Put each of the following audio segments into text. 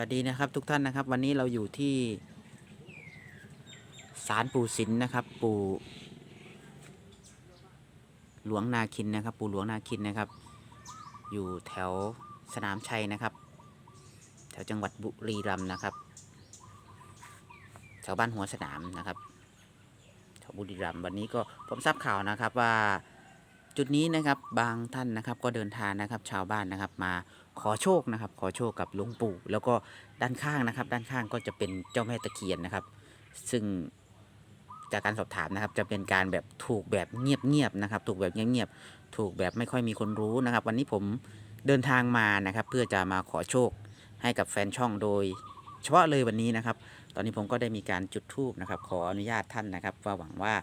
วัสดีนะครับทุกท่านนะครับ วันนี้เราอยู่ที่ศาลปู่สิลนนะครับ ปู่หลวงนาคินนะครับ ปู่หลวงนาคินนะครับ อยู่แถวสนามชัยนะครับ แถวจังหวัดบุรีรัมย์นะครับ แถวบ้านหัวสนามนะครับแถวบุรีรัมย์วันนี้ก็ผมทราบข่าวนะครับว่า จุดนี้นะครับบางท่านนะครับก็เดินทางนะครับ ชาวบ้านนะครับมาขอโชคนะครับ ขอโชคกับหลวงปู่ แล้วก็ด้านข้างนะครับ ด้านข้างก็จะเป็นเจ้าแม่ตะเคียนนะครับ ซึ่งจากการสอบถามนะครับ จะเป็นการแบบถูกแบบเงียบๆนะครับ ถูกแบบเงียบๆถูกแบบไม่ค่อยมีคนรู้นะครับ วันนี้ผมเดินทางมานะครับ เพื่อจะมาขอโชคให้กับแฟนช่องโดย เฉพาะเลยวันนี้นะครับ ตอนนี้ผมก็ได้มีการจุดธูปนะครับ ขออนุญาตท่านนะครับว่าหวังว่า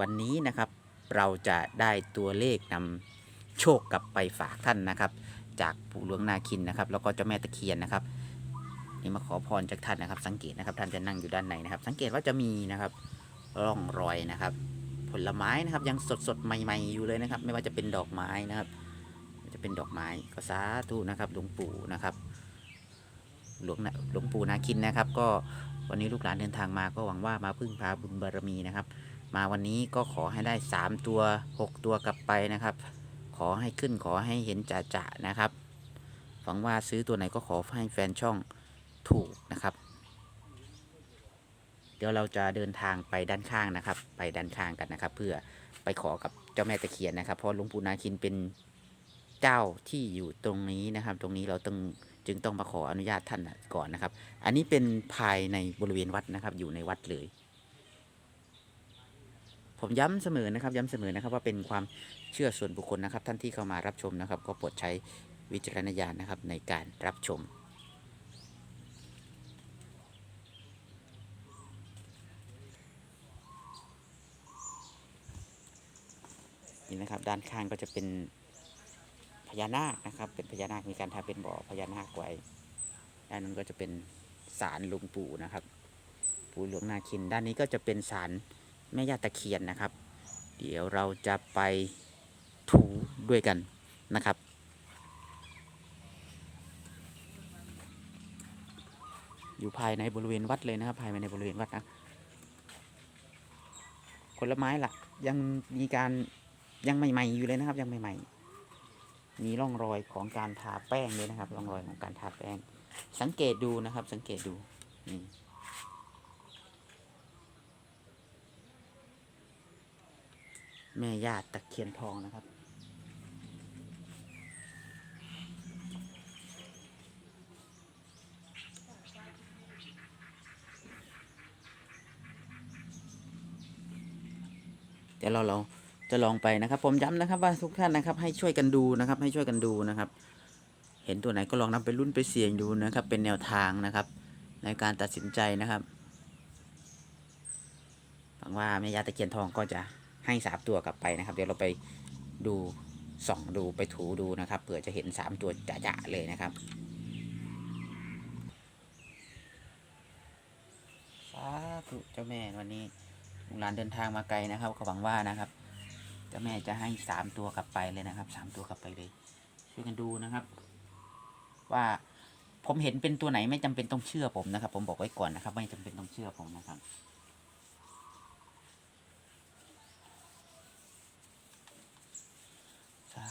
วันนี้นะครับ เราจะได้ตัวเลขนำโชคกลับไปฝากท่านนะครับ จากปู่หลวงนาคินนะครับ แล้วก็เจ้าแม่ตะเคียนนะครับ นี่มาขอพรจากท่านนะครับ สังเกตนะครับท่านจะนั่งอยู่ด้านในนะครับ สังเกตว่าจะมีนะครับร่องรอยนะครับ ผลไม้นะครับยังสดสดใหม่ ๆ อยู่เลยนะครับ ไม่ว่าจะเป็นดอกไม้นะครับ จะเป็นดอกไม้ก็สาธุนะครับหลวงปู่นะครับหลวงหลวงปู่นาคินนะครับ ก็วันนี้ลูกหลานเดินทางมาก็หวังว่ามาพึ่งพาบุญบารมีนะครับ มาวันนี้ก็ขอให้ได้สามตัวหกตัวกลับไปนะครับ ขอให้ขึ้นขอให้เห็นจ่าๆนะครับหวังว่าซื้อตัวไหนก็ขอให้แฟนช่องถูกนะครับ เดี๋ยวเราจะเดินทางไปด้านข้างนะครับ ไปด้านข้างกันนะครับ เพื่อไปขอกับเจ้าแม่ตะเคียนนะครับ เพราะหลวงปู่นาคินเป็นเจ้าที่อยู่ตรงนี้นะครับ ตรงนี้เราต้องจึงต้องมาขออนุญาตท่านก่อนนะครับ อันนี้เป็นภายในบริเวณวัดนะครับ อยู่ในวัดเลย ผมย้ำเสมอนะครับ ย้ำเสมอนะครับว่าเป็นความเชื่อส่วนบุคคลนะครับ ท่านที่เข้ามารับชมนะครับ ก็โปรดใช้วิจารณญาณนะครับในการรับชมนี่นะครับด้านข้างก็จะเป็นพญานาคนะครับ เป็นพญานาคมีการทำเป็นบ่อพญานาคไว้ด้านนั้นก็จะเป็นศาลหลุงปู่นะครับปู่หลวงนาคิน ด้านนี้ก็จะเป็นศาล แม่ย่าตะเคียนนะครับ เดี๋ยวเราจะไปถูด้วยกันนะครับ อยู่ภายในบริเวณวัดเลยนะครับ ภายในบริเวณวัดนะผลไม้ล่ะ ยังมีการยังใหม่ๆอยู่เลยนะครับ ยังใหม่ๆมีร่องรอยของการทาแป้งเลยนะครับ ร่องรอยของการทาแป้ง สังเกตดูนะครับ สังเกตดูนี่ แม่ยาตะเคียนทองนะครับ เดี๋ยวเราเราจะลองไปนะครับ ผมย้ำนะครับว่าทุกท่านนะครับ ให้ช่วยกันดูนะครับ ให้ช่วยกันดูนะครับ เห็นตัวไหนก็ลองนำไปรุ่นไปเสี่ยงดูนะครับ เป็นแนวทางนะครับ ในการตัดสินใจนะครับหวังว่าแม่ยาตะเคียนทองก็จะ ให้สามตัวกลับไปนะครับ เดี๋ยวเราไปดูส่องดูไปถูดูนะครับเผื่อจะเห็นสามตัวจะๆเลยนะครับสาธุเจ้าแม่วันนี้ลูกหลานเดินทางมาไกลนะครับก็หวังว่านะครับเจ้าแม่จะให้สามตัวกลับไปเลยนะครับสามตัวกลับไปเลยช่วยกันดูนะครับ ว่าผมเห็นเป็นตัวไหนไม่จำเป็นต้องเชื่อผมนะครับ ผมบอกไว้ก่อนนะครับ ไม่จำเป็นต้องเชื่อผมนะครับ สา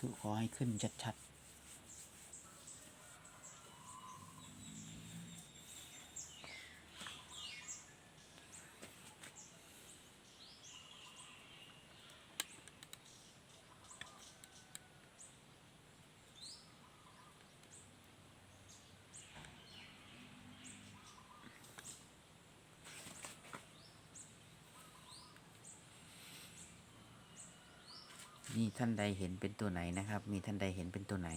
ธุขอ ให้ขึ้นชัด มีท่านใดเห็นเป็นตัวไหนนะครับ มีท่านใดเห็นเป็นตัวไหน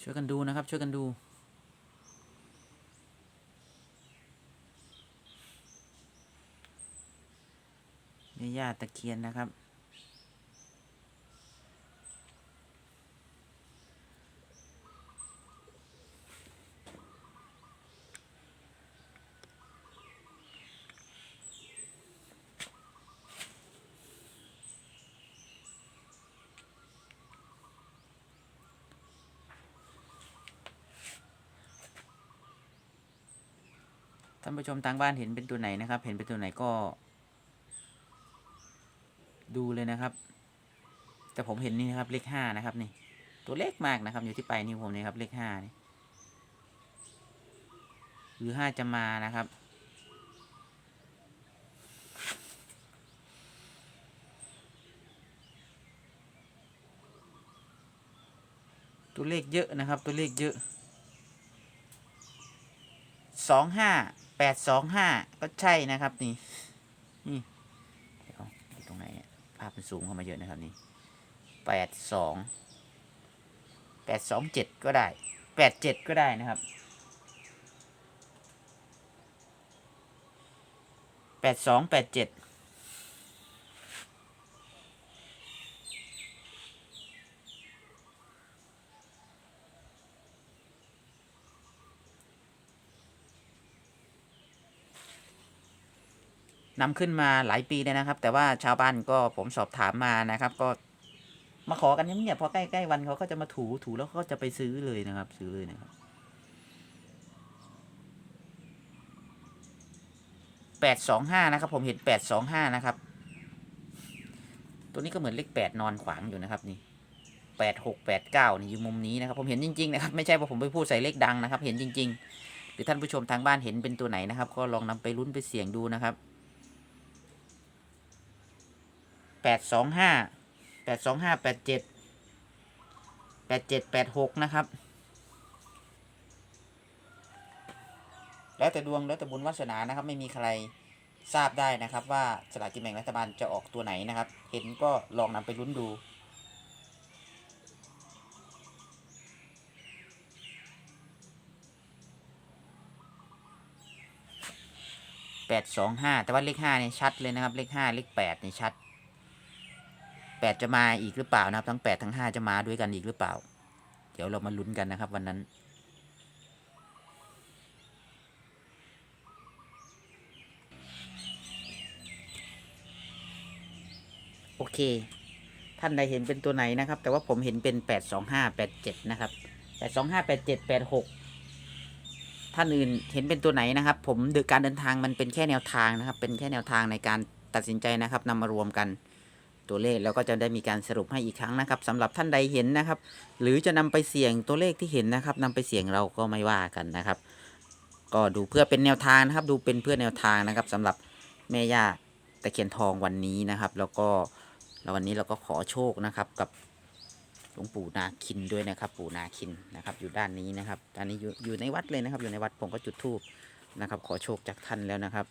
ช่วยกันดูนะครับ ช่วยกันดูาตะเคียนนะครับ ท่านผู้ชมทางบ้านเห็นเป็นตัวไหนนะครับ เห็นเป็นตัวไหนก็ ดูเลยนะครับ แต่ผมเห็นนี่นะครับเลขห้านะครับนี่ ตัวเล็กมากนะครับ อยู่ที่ปลายนิ้วผมนี่ครับเลขห้านี่หรือห้าจะมานะครับ ตัวเลขเยอะนะครับ ตัวเลขเยอะสองห้าแปดสองห้าก็ใช่นะครับนี่นี่เดี๋ยวอยู่ตรงไหนเนี่ย ภาพมันสูงเข้ามาเยอะนะครับนี่แปดสองแปดสองเจ็ดก็ได้แปดเจ็ดก็ได้นะครับแปดสองแปดเจ็ด นำขึ้นมาหลายปีเลยนะครับ แต่ว่าชาวบ้านก็ผมสอบถามมานะครับ ก็มาขอกันเงียบๆพอใกล้ๆวันเขาก็จะมาถูถูแล้วเขาก็จะไปซื้อเลยนะครับ ซื้อเลยนะครับแปดสองห้านะครับ ผมเห็นแปดสองห้านะครับ ตัวนี้ก็เหมือนเลขแปดนอนขวางอยู่นะครับ นี่แปดหกแปดเก้านี่อยู่มุมนี้นะครับ ผมเห็นจริงๆนะครับ ไม่ใช่ว่าผมไปพูดใส่เลขดังนะครับ เห็นจริง ๆ หรือท่านผู้ชมทางบ้านเห็นเป็นตัวไหนนะครับ ก็ลองนำไปลุ้นไปเสี่ยงดูนะครับ แปดสองห้าแปดสองห้าแปดเจ็ดแปดเจ็ดแปดหกนะครับ แล้วแต่ดวงแล้วแต่บุญวาสนานะครับ ไม่มีใครทราบได้นะครับ ว่าสลากกินแบ่งรัฐบาลจะออกตัวไหนนะครับ เห็นก็ลองนำไปลุ้นดู แปดสองห้าแต่ว่าเลขห้าเนี่ยชัดเลยนะครับ เลขห้าเลขแปดเนี่ยชัด แปดจะมาอีกหรือเปล่านะครับ ทั้งแปดทั้งห้าจะมาด้วยกันอีกหรือเปล่า เดี๋ยวเรามาลุ้นกันนะครับวันนั้นโอเค ท่านใดเห็นเป็นตัวไหนนะครับ แต่ว่าผมเห็นเป็นแปดสองห้าแปดเจ็ดนะครับแปดสองห้าแปดเจ็ดแปดหกท่านอื่นเห็นเป็นตัวไหนนะครับ ผมดึกการเดินทางมันเป็นแค่แนวทางนะครับ เป็นแค่แนวทางในการตัดสินใจนะครับนำมารวมกัน ตัวเลขแล้วก็จะได้มีการสรุปให้อีกครั้งนะครับสำหรับท่านใดเห็นนะครับ หรือจะนำไปเสี่ยงตัวเลขที่เห็นนะครับนำไปเสี่ยงเราก็ไม่ว่ากันนะครับ ก็ดูเพื่อเป็นแนวทางนะครับ ดูเป็นเพื่อแนวทางนะครับสำหรับแม่ย่าตะเคียนทองวันนี้นะครับ แล้วก็แล้ววันนี้เราก็ขอโชคนะครับกับหลวงปู่นาคินด้วยนะครับ ปู่นาคินนะครับ อยู่ด้านนี้นะครับด้านนี้อยู่อยู่ในวัดเลยนะครับ อยู่ในวัดผมก็จุดธูปนะครับ ขอโชคจากท่านแล้วนะครับ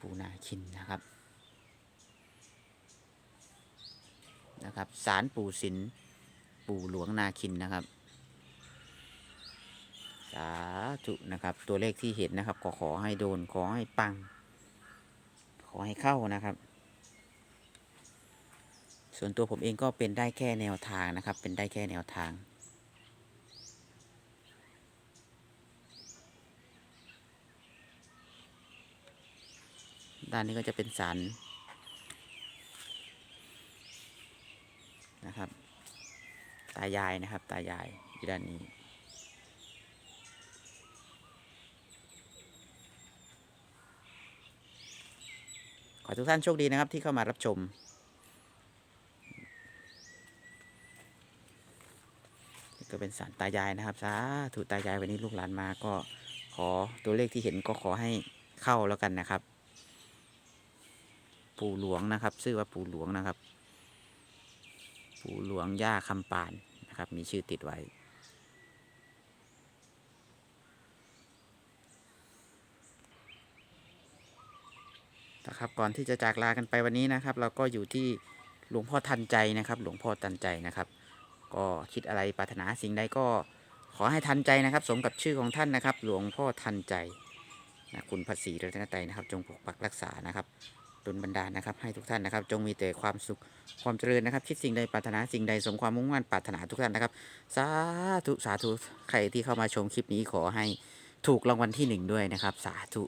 ปูนาคินนะครับนะครับสารปู่สินปู่หลวงนาคินนะครับ สาธุนะครับ ตัวเลขที่เห็นนะครับ ก็ขอให้โดนขอให้ปัง ขอให้เข้านะครับ ส่วนตัวผมเองก็เป็นได้แค่แนวทางนะครับ เป็นได้แค่แนวทาง ด้านนี้ก็จะเป็นสารนะครับ ตายายนะครับ ตายายอยู่ด้านนี้ ขอทุกท่านโชคดีนะครับที่เข้ามารับชมก็เป็นสารตายายนะครับสาธุตายายวันนี้ลูกหลานมาก็ขอตัวเลขที่เห็นก็ขอให้เข้าแล้วกันนะครับ ปู่หลวงนะครับ ชื่อว่าปู่หลวงนะครับ ปู่หลวงย่าคำปานนะครับ มีชื่อติดไว้ นะครับก่อนที่จะจากลากันไปวันนี้นะครับ เราก็อยู่ที่หลวงพ่อทันใจนะครับ หลวงพ่อทันใจนะครับ ก็คิดอะไรปรารถนาสิ่งใดก็ขอให้ทันใจนะครับ สมกับชื่อของท่านนะครับ หลวงพ่อทันใจนะคุณพระศรีรัตนตรนะครับ จงปกปักรักษานะครับ ดลบันดาลนะครับ ให้ทุกท่านนะครับ จงมีแต่ความสุขความเจริญนะครับ คิดสิ่งใดปรารถนาสิ่งใดสมความมุ่งมั่นปรารถนาทุกท่านนะครับ สาธุสาธุใครที่เข้ามาชมคลิปนี้ขอให้ถูกรางวัลที่หนึ่งด้วยนะครับ สาธุ